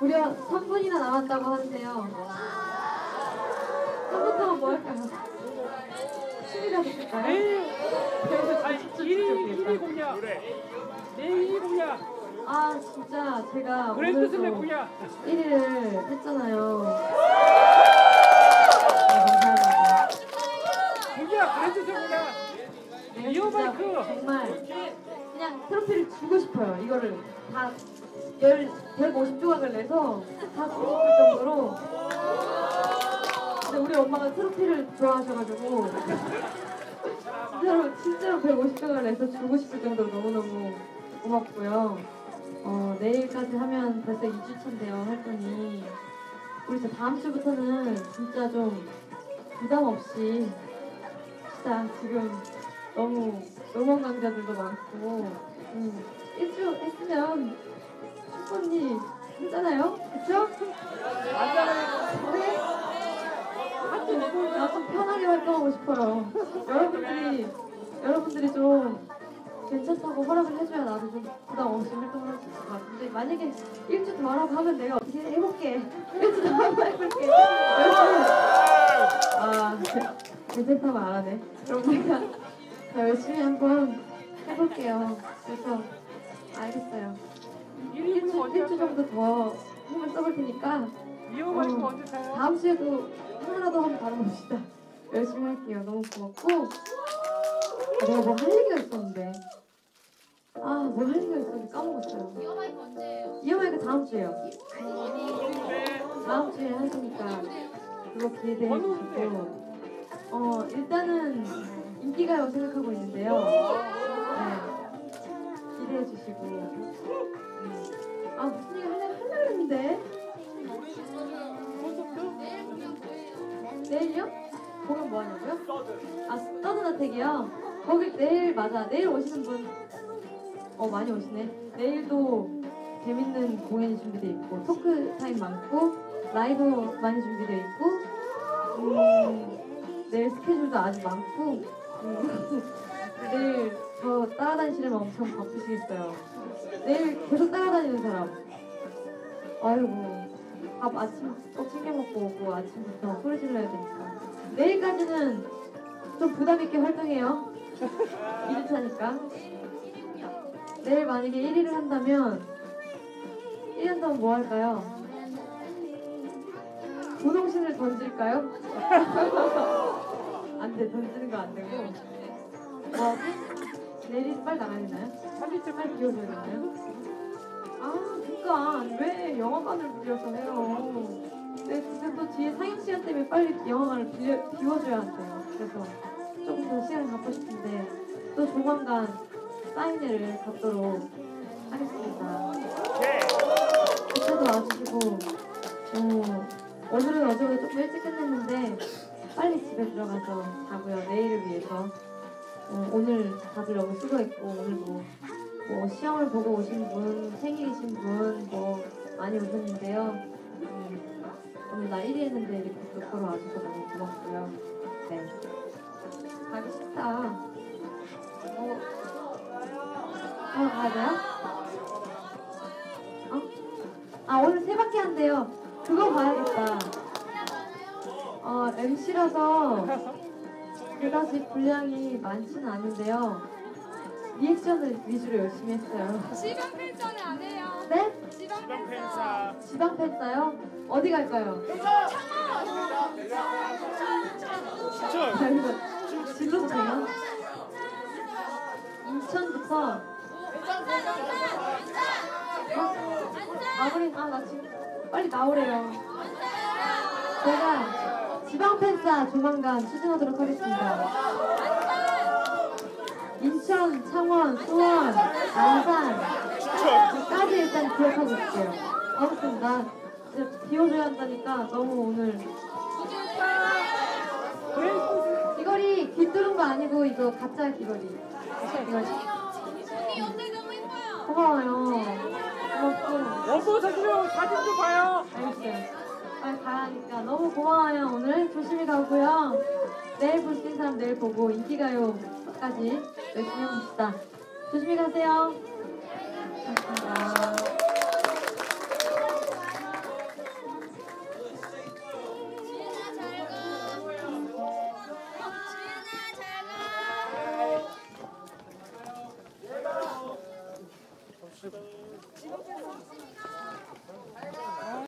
무려 3분이나 남았다고 하는데요. 3분 동안 뭐 할까요? 춤이라도 출까요? 아니 진짜 1위 좋겠다. 1위 공약 내일 1위 공약 아 진짜 제가 그랜드 슬램 오늘도 공약 1위를 했잖아요. 네, 감사합니다. 공약 그랜드 슬램 공약 내가 진짜 마이크. 정말 트로피를 주고 싶어요. 이거를 다 열, 150조각을 내서 다 주고 싶을 정도로 근데 우리 엄마가 트로피를 좋아하셔가지고 진짜로 진짜로 150조각을 내서 주고 싶을 정도로 너무너무 고맙고요. 어, 내일까지 하면 벌써 2주 차인데요 활동이 우리 진짜 다음 주부터는 진짜 좀 부담 없이 진짜 지금 너무 응원 강자들도 많고 음, 일주 했으면 충분히 했잖아요? 그쵸? 맞아요 네? 나좀 편하게 활동하고 싶어요. 여러분들이 여러분들이 좀 괜찮다고 허락을 해줘야 나도 좀 부담 없이 활동을 할 수 있을 것 같은데 만약에 일주 더 하라고 하면 내가 어떻게 해볼게. 일주 더 하고 해볼게. 열심히 아 괜찮다고 안 하네. 그럼 내가 더 열심히 한번 해볼게요 그래서 알겠어요 1위 일주, 공약 언제 일주 할까요? 정도 더 힘을 써볼 테니까 마이크 어. 언제? 다음 주에도 하나라도 한번 받아봅시다 열심히 할게요 너무 고맙고 아, 내가 뭐 할 얘기가 있었는데 아 뭐 할 얘기가 있었는데 까먹었어요 이어마이크 언제예요? 이어마이크 다음 주에요 네. 다음 주에 하시니까 그거 기대해 주시고 어 일단은 인기가요 생각하고 있는데요 네 기대해 주시고 음. 아 무슨 얘기 하려 뭐예요? 내일요? 공연 뭐 하냐고요? 아 서든어택이요? 거기 내일 맞아 내일 오시는 분어 많이 오시네 내일도 재밌는 공연이 준비돼 있고 토크 타임 많고 라이브 많이 준비돼 있고 음 내일 스케줄도 아주 많고 음, 내일 저 따라다니시려면 엄청 바쁘시겠어요. 내일 계속 따라다니는 사람. 아이고 밥 아침 꼭 챙겨 먹고 오고 아침부터 소리 질러야 되니까. 내일까지는 좀 부담 있게 활동해요. 2주차니까. 내일 만약에 1위를 한다면 1위 한다면 뭐 할까요? 분홍신을 던질까요? 안 돼 던지는 거 안 되고. 뭐 내일이 빨리 나가야 되나요? 사진 찍 빨리 비워줘야 되나요? 아 그니까 왜 영화관을 빌려서 해요? 네, 지금 또 뒤에 상영 시간 때문에 빨리 영화관을 빌려, 비워줘야 한대요. 그래서 조금 더 시간을 갖고 싶은데 또 조만간 사인회를 갖도록 하겠습니다. 그때도 와주시고 어, 오늘은 어제보다 조금 일찍 끝냈는데 빨리 집에 들어가서 자고요. 내일을 위해서 어, 오늘 다들 너무 수고했고 오늘 뭐, 뭐 시험을 보고 오신 분 생일이신 분 뭐 많이 오셨는데요. 음, 오늘 나 1위 했는데 이렇게 또 보러 와주셔서 너무 고맙고요. 네. 가기 싫다. 어, 어 가야 돼요? 어? 아 오늘 세 바퀴 한대요. 그거 봐야겠다. 어 MC라서 그다지 분량이 많지는 않은데요 리액션을 위주로 열심히 했어요 지방 팬사는 안 해요. 네? 지방 팬사. 지방 팬싸요? 어디 갈까요? 아, 이거 질러도 돼요? 인천부터 마무리 아나 지금 빨리 나오래요 제가 지방 팬싸 조만간 추진하도록 하겠습니다. 인천, 창원, 수원, 안산까지 일단 기억하고 있을게요. 아무튼 나 진짜 비워줘야 한다니까 너무 오늘 귀걸이 귀뚫은 거 아니고 이거 가짜 귀걸이. 귀걸이 오늘 너무 예뻐요. 고마워요. 고맙고 원고 사진요. 사진 좀 봐요. 알겠어요 빨리 가야 하니까 너무 고마워요. 오늘 조심히 가고요. 내일 볼 수 있는 사람 내일 보고 인기가요까지 열심히 해봅시다. 조심히 가세요